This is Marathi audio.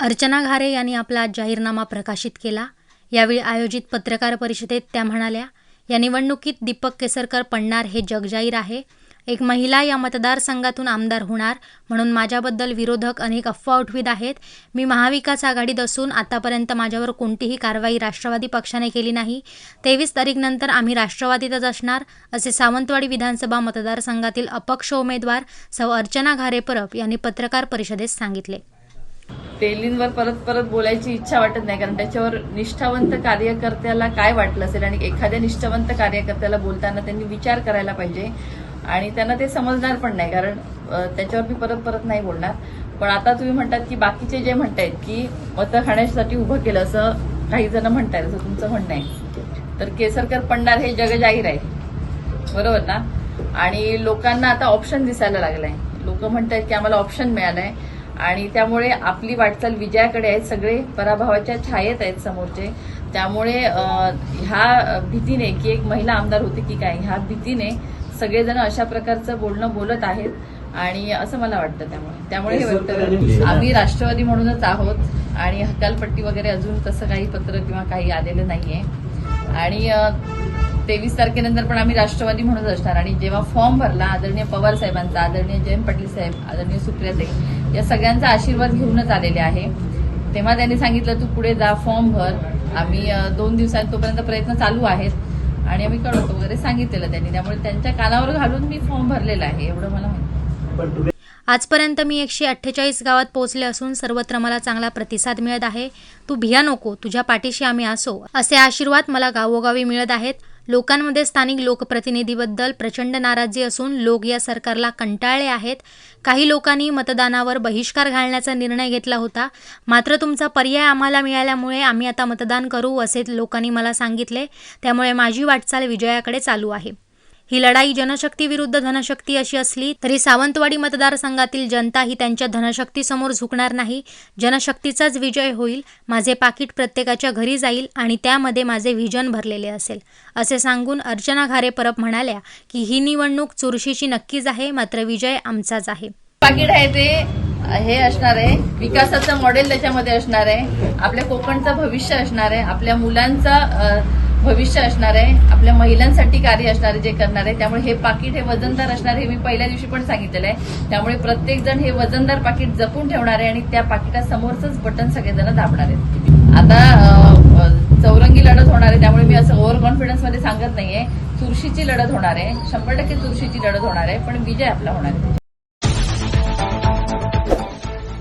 अर्चना घारे यांनी आपला जाहीरनामा प्रकाशित केला. यावेळी आयोजित पत्रकार परिषदेत त्या म्हणाल्या या निवडणुकीत दीपक केसरकर पडणार हे जगजाहीर आहे. एक महिला या मतदारसंघातून आमदार होणार म्हणून माझ्याबद्दल विरोधक अनेक अफवा उठवीत आहेत. मी महाविकास आघाडीत असून आतापर्यंत माझ्यावर कोणतीही कारवाई राष्ट्रवादी पक्षाने केली नाही. तेवीस तारीखनंतर आम्ही राष्ट्रवादीतच असणार असे सावंतवाडी विधानसभा मतदारसंघातील अपक्ष उमेदवार सौ अर्चना घारे परब यांनी पत्रकार परिषदेत सांगितले. तेलींवर परत परत बोलायची इच्छा वाटत नाही कारण त्याच्यावर निष्ठावंत कार्यकर्त्याला काय वाटलं असेल आणि एखाद्या निष्ठावंत कार्यकर्त्याला बोलताना त्यांनी विचार करायला पाहिजे. आणि त्यांना ते समजणार पण नाही कारण त्याच्यावर मी परत परत नाही बोलणार. पण आता तुम्ही म्हणतात की बाकीचे जे म्हणतायत की मतं खाण्यासाठी उभं केलं असं काही जण म्हणतायत असं तुमचं म्हणणं आहे. तर केसरकर पडणार हे जगजाहीर आहे. बरोबर ना? आणि लोकांना आता ऑप्शन दिसायला लागलाय. लोक म्हणतात की आम्हाला ऑप्शन मिळालंय. आणि त्यामुळे आपली वाटचाल विजयाकडे आहे. सगळे पराभवाच्या छायेत आहेत समोरचे. त्यामुळे ह्या भीतीने की एक महिला आमदार होती की काय ह्या भीतीने सगळेजण अशा प्रकारचं बोलणं बोलत आहेत. आणि असं मला वाटतं त्यामुळे. त्यामुळे हे वक्तव्य आम्ही राष्ट्रवादी म्हणूनच आहोत आणि हकालपट्टी वगैरे अजून तसं काही पत्र किंवा काही आलेलं नाहीये. आणि तेवीस तारखेनंतर पण आम्ही राष्ट्रवादी म्हणूनच असणार. आणि जेव्हा फॉर्म भरला आदरणीय पवार साहेबांचा आदरणीय जयंत पाटील साहेब आदरणीय साहेब या सगळ्यांचा आशीर्वाद घेऊनच आलेले आहे. तेव्हा त्यांनी सांगितलं तू पुढे जा फॉर्म भर. आम्ही दोन दिवसात तोपर्यंत प्रयत्न चालू आहेत. आणि आम्ही कळवतो वगैरे सांगितलेलं त्यांनी. त्यामुळे त्यांच्या कानावर घालून मी फॉर्म भरलेला आहे. एवढं मला माहिती आजपर्यंत मी एकशे अठ्ठेचाळीस गावात पोहोचले असून सर्वत्र मला चांगला प्रतिसाद मिळत आहे. तू भिया नको तुझ्या पाठीशी आम्ही असो असे आशीर्वाद मला गावोगावी मिळत आहेत. लोकांमध्ये स्थानिक लोकप्रतिनिधीबद्दल प्रचंड नाराजी असून लोक या सरकारला कंटाळले आहेत. काही लोकांनी मतदानावर बहिष्कार घालण्याचा निर्णय घेतला होता. मात्र तुमचा पर्याय आम्हाला मिळाल्यामुळे आम्ही आता मतदान करू असे लोकांनी मला सांगितले. त्यामुळे माझी वाटचाल विजयाकडे चालू आहे. ही लढाई जनशक्ती विरुद्ध धनशक्ती अशी असली तरी सावंतवाडी मतदारसंघातील जनता ही त्यांच्या धनशक्तीसमोर झुकणार नाही. जनशक्तीचाच विजय होईल. माझे पाकिट प्रत्येकाच्या घरी जाईल आणि त्यामध्ये माझे व्हिजन भरलेले असेल. असे सांगून अर्चना घारे परब म्हणाल्या की ही निवडणूक चुरशीची नक्कीच आहे मात्र विजय आमचाच आहे. पाकिट आहे ते हे असणार आहे. विकासाचं मॉडेल त्याच्यामध्ये असणार आहे. आपल्या कोकणचं भविष्य असणार आहे. आपल्या मुलांचं भविष्य असणार आहे आपल्या महिलांसाठी कार्य असणारे जे करणार आहे. त्यामुळे हे पाकिट हे वजनदार असणार हे मी पहिल्या दिवशी पण सांगितलेलं आहे. त्यामुळे प्रत्येक जण हे वजनदार पाकिट जपून ठेवणार आहे आणि त्या पाकिटासमोरच बटन सगळेजण दाबणार आहेत. आता चौरंगी लढत होणार आहे त्यामुळे मी असं ओव्हर कॉन्फिडन्समध्ये सांगत नाहीये. चुरशीची लढत होणार आहे शंभर टक्के चुरशीची लढत होणार आहे पण विजय आपला होणार आहे.